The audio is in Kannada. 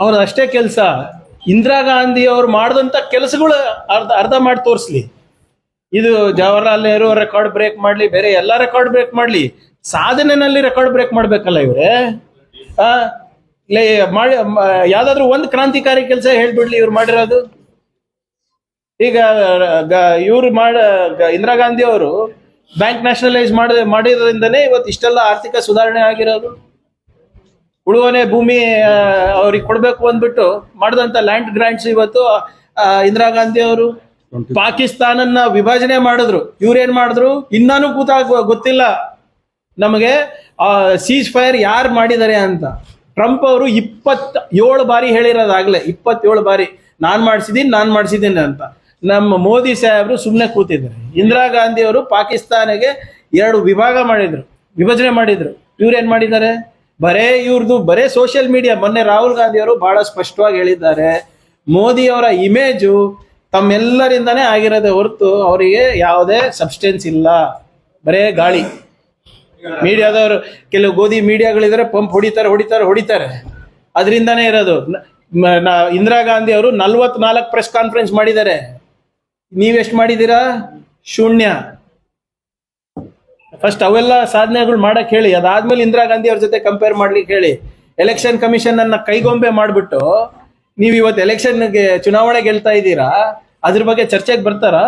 ಅವ್ರದ್ದು ಅಷ್ಟೇ ಕೆಲಸ. ಇಂದಿರಾ ಗಾಂಧಿ ಅವ್ರು ಮಾಡಿದಂಥ ಕೆಲಸಗಳು ಅರ್ಧ ಅರ್ಧ ಮಾಡಿ ತೋರಿಸ್ಲಿ. ಇದು ಜವಾಹರ್ಲಾಲ್ ನೆಹರು ರೆಕಾರ್ಡ್ ಬ್ರೇಕ್ ಮಾಡ್ಲಿ, ಬೇರೆ ಎಲ್ಲ ರೆಕಾರ್ಡ್ ಬ್ರೇಕ್ ಮಾಡ್ಲಿ. ಸಾಧನೆನಲ್ಲಿ ರೆಕಾರ್ಡ್ ಬ್ರೇಕ್ ಮಾಡಬೇಕಲ್ಲ ಇವರೇ? ಮಾಡಿ ಯಾವ್ದಾದ್ರು ಒಂದು ಕ್ರಾಂತಿಕಾರಿ ಕೆಲಸ ಹೇಳ್ಬಿಡ್ಲಿ ಇವ್ರು ಮಾಡಿರೋದು. ಈಗ ಇವ್ರು ಮಾಡ ಇಂದಿರಾ ಗಾಂಧಿ ಅವರು ಬ್ಯಾಂಕ್ ನ್ಯಾಷನಲೈಸ್ ಮಾಡಿ ಮಾಡಿದ್ರಿಂದನೇ ಇವತ್ತು ಇಷ್ಟೆಲ್ಲ ಆರ್ಥಿಕ ಸುಧಾರಣೆ ಆಗಿರೋದು. ಉಳುವನೆ ಭೂಮಿ ಅವ್ರಿಗೆ ಕೊಡಬೇಕು ಅಂದ್ಬಿಟ್ಟು ಮಾಡಿದಂತ ಲ್ಯಾಂಡ್ ಗ್ರಾಂಟ್ಸ್ ಇವತ್ತು ಇಂದಿರಾ ಗಾಂಧಿ ಅವರು ಪಾಕಿಸ್ತಾನನ್ನ ವಿಭಜನೆ ಮಾಡಿದ್ರು. ಇವ್ರೇನ್ ಮಾಡಿದ್ರು? ಇನ್ನಾನು ಕೂತ ಗೊತ್ತಿಲ್ಲ. ನಮಗೆ ಸೀಸ್ ಫೈರ್ ಯಾರು ಮಾಡಿದ್ದಾರೆ ಅಂತ. ಟ್ರಂಪ್ ಅವರು ಇಪ್ಪತ್ತ ಏಳು ಬಾರಿ ಹೇಳಿರೋದಾಗ್ಲೇ, ಇಪ್ಪತ್ತೇಳು ಬಾರಿ, ನಾನು ಮಾಡಿಸಿದ್ದೀನಿ ನಾನು ಮಾಡಿಸಿದ್ದೀನಿ ಅಂತ. ನಮ್ಮ ಮೋದಿ ಸಾಹೇಬರು ಸುಮ್ಮನೆ ಕೂತಿದ್ದಾರೆ. ಇಂದಿರಾ ಗಾಂಧಿ ಅವರು ಪಾಕಿಸ್ತಾನಗೆ ಎರಡು ವಿಭಾಗ ಮಾಡಿದ್ರು, ವಿಭಜನೆ ಮಾಡಿದ್ರು. ಇವ್ರೇನ್ ಮಾಡಿದ್ದಾರೆ? ಬರೇ ಇವ್ರದ್ದು ಬರೇ ಸೋಷಿಯಲ್ ಮೀಡಿಯಾ ಮೊನ್ನೆ ರಾಹುಲ್ ಗಾಂಧಿ ಅವರು ಬಹಳ ಸ್ಪಷ್ಟವಾಗಿ ಹೇಳಿದ್ದಾರೆ, ಮೋದಿ ಅವರ ಇಮೇಜು ತಮ್ಮೆಲ್ಲರಿಂದನೇ ಆಗಿರೋದೇ ಹೊರತು ಅವರಿಗೆ ಯಾವುದೇ ಸಬ್ಸ್ಟೆನ್ಸ್ ಇಲ್ಲ. ಬರೇ ಗಾಳಿ. ಮೀಡಿಯಾದವರು ಕೆಲವು ಗೋಧಿ ಮೀಡಿಯಾಗಳಿದ್ರೆ ಪಂಪ್ ಹೊಡಿತಾರೆ ಹೊಡಿತಾರೆ ಹೊಡಿತಾರೆ. ಅದರಿಂದನೇ ಇರೋದು. ಇಂದಿರಾ ಗಾಂಧಿ ಅವರು ನಲ್ವತ್ನಾಲ್ಕು ಪ್ರೆಸ್ ಕಾನ್ಫರೆನ್ಸ್ ಮಾಡಿದ್ದಾರೆ. ನೀವೆಷ್ಟು ಮಾಡಿದ್ದೀರಾ? ಶೂನ್ಯ. ಫಸ್ಟ್ ಅವೆಲ್ಲ ಸಾಧನೆಗಳು ಮಾಡಕ್ ಹೇಳಿ. ಅದಾದ್ಮೇಲೆ ಇಂದಿರಾ ಗಾಂಧಿ ಅವ್ರ ಜೊತೆ ಕಂಪೇರ್ ಮಾಡ್ಲಿಕ್ಕೆ ಹೇಳಿ. ಎಲೆಕ್ಷನ್ ಕಮಿಷನ್ ಅನ್ನ ಕೈಗೊಂಬೆ ಮಾಡ್ಬಿಟ್ಟು, ನೀವು ಇವತ್ತು ಎಲೆಕ್ಷನ್ಗೆ ಚುನಾವಣೆ ಗೆಲ್ತಾ ಇದ್ದೀರಾ? ಅದ್ರ ಬಗ್ಗೆ ಚರ್ಚೆಗೆ ಬರ್ತಾರಾ?